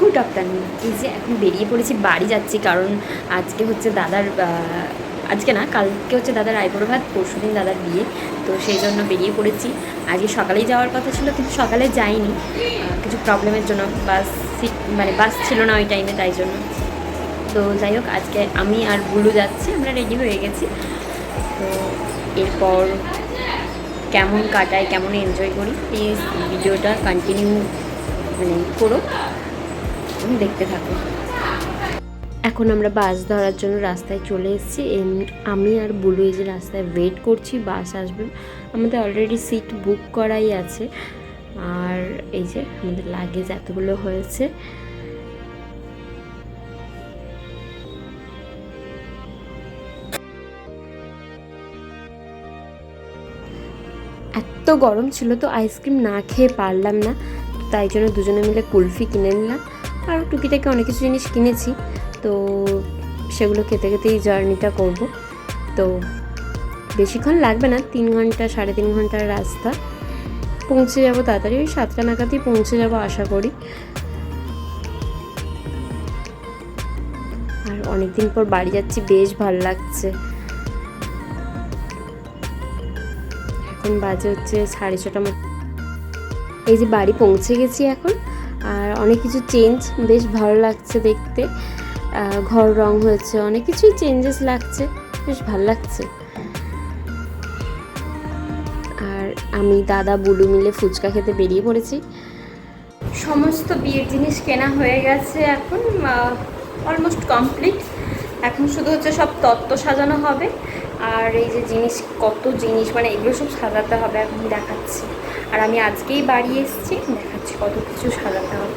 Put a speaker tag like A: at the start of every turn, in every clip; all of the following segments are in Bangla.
A: গুড আফটারনুন এই যে এখন বেরিয়ে পড়েছি, বাড়ি যাচ্ছি, কারণ আজকে হচ্ছে দাদার আজকে না, কালকে হচ্ছে দাদার আইবুড়ো ভাত পরশু দিন দাদার বিয়ে, তো সেই জন্য বেরিয়ে পড়েছি। আজকে সকালেই যাওয়ার কথা ছিল, কিন্তু সকালে যাইনি। কিছু প্রবলেমের জন্য বাস সিট মানে বাস ছিল না ওই টাইমে তাই জন্য। তো যাই হোক, আজকে আমি আর বুলু যাচ্ছি, আমরা রেডি হয়ে গেছি। তো এরপর কেমন কাটাই, কেমন এনজয় করি প্লিজ ভিডিওটা কন্টিনিউ মানে করো। দেখতে থাকো। এখন আমরা বাস ধরার জন্য রাস্তায় চলে এসেছি। আমি আর বুলু এই যে রাস্তায় ওয়েট করছি, বাস আসবে। আমাদের অলরেডি সিট বুক করাই আছে। আর এই যে আমাদের লাগেজ এতগুলো হয়েছে। এত গরম ছিল তো আইসক্রিম না খেয়ে পারলাম না। তাই জন্য দুজনে মিলে কুলফি কিনে নিলাম। আর টুকিটাকে অনেক কিছু জিনিস কিনেছি, তো সেগুলো খেতে খেতেই জার্নিটা করব। তো বেশিক্ষণ লাগবে না, তিন ঘণ্টা, সাড়ে তিন ঘণ্টার রাস্তা। পৌঁছে যাব তাড়াতাড়ি, ওই সাতটা নাগাদই পৌঁছে যাব আশা করি। আর অনেকদিন পর বাড়ি যাচ্ছি, বেশ ভালো লাগছে। এখন বাজে হচ্ছে সাড়ে ছটা মতো এই যে বাড়ি পৌঁছে গেছি এখন আর অনেক কিছু চেঞ্জ বেশ ভালো লাগছে দেখতে। ঘর রং হয়েছে, অনেক কিছুই চেঞ্জেস লাগছে, বেশ ভালো লাগছে। আর আমি দাদা বুলু মিলে ফুচকা খেতে বেরিয়ে পড়েছি। সমস্ত বিয়ের জিনিস কেনা হয়ে গেছে এখন অলমোস্ট কমপ্লিট এখন শুধু হচ্ছে সব তত্ত্ব সাজানো হবে। আর এই যে জিনিস, কত জিনিস মানে এগুলো সব সাজাতে হবে এখন দেখাচ্ছি। আর আমি আজকেই বাড়ি এসেছি দেখাচ্ছি কত কিছু সাজাতে হবে।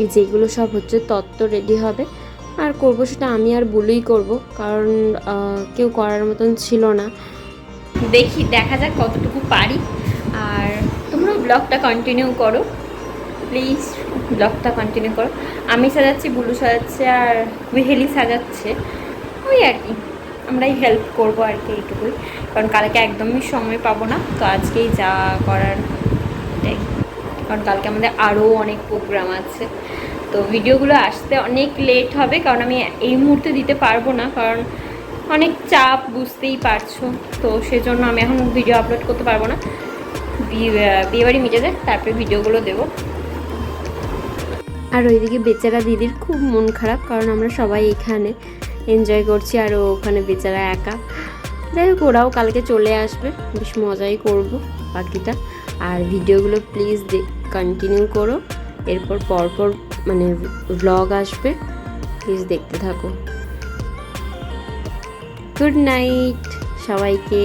A: এই যেগুলো সব হচ্ছে তত্ত্ব রেডি হবে। আর করব সেটা আমি আর বুলুই করব, কারণ কেউ করার মতন ছিল না। দেখি, দেখা যাক কতটুকু পারি। আর তোমরাও ব্লগটা কন্টিনিউ করো। প্লিজ ব্লগটা কন্টিনিউ করো। আমি সাজাচ্ছি, বুলু সাজাচ্ছে, আর উইহেলি সাজাচ্ছে। ওই আর কি। আমরাই হেল্প করব আর কি এইটুকুই। কারণ কালকে একদমই সময় পাবো না, তো আজকেই যা করার কারণ কালকে আমাদের আরও অনেক প্রোগ্রাম আছে। তো ভিডিওগুলো আসতে অনেক লেট হবে, কারণ আমি এই মুহূর্তে দিতে পারব না, কারণ অনেক চাপ বুঝতেই পারছ। তো সেজন্য আমি এখন ভিডিও আপলোড করতে পারব না। বিয়ে বিয়েবাড়ি মিটে যায় তারপরে ভিডিওগুলো দেবো। আর ওইদিকে বেচারা দিদির খুব মন খারাপ, কারণ আমরা সবাই এখানে। এনজয় করছি আর ওখানে বেচারা একা। যাই হোক, ওরাও কালকে চলে আসবে। বেশ মজাই করব বাকিটা আর ভিডিওগুলো প্লিজ কন্টিনিউ করো। এরপর পরপর মানে ব্লগ আসবে। প্লিজ দেখতে থাকো। গুড নাইট সবাইকে।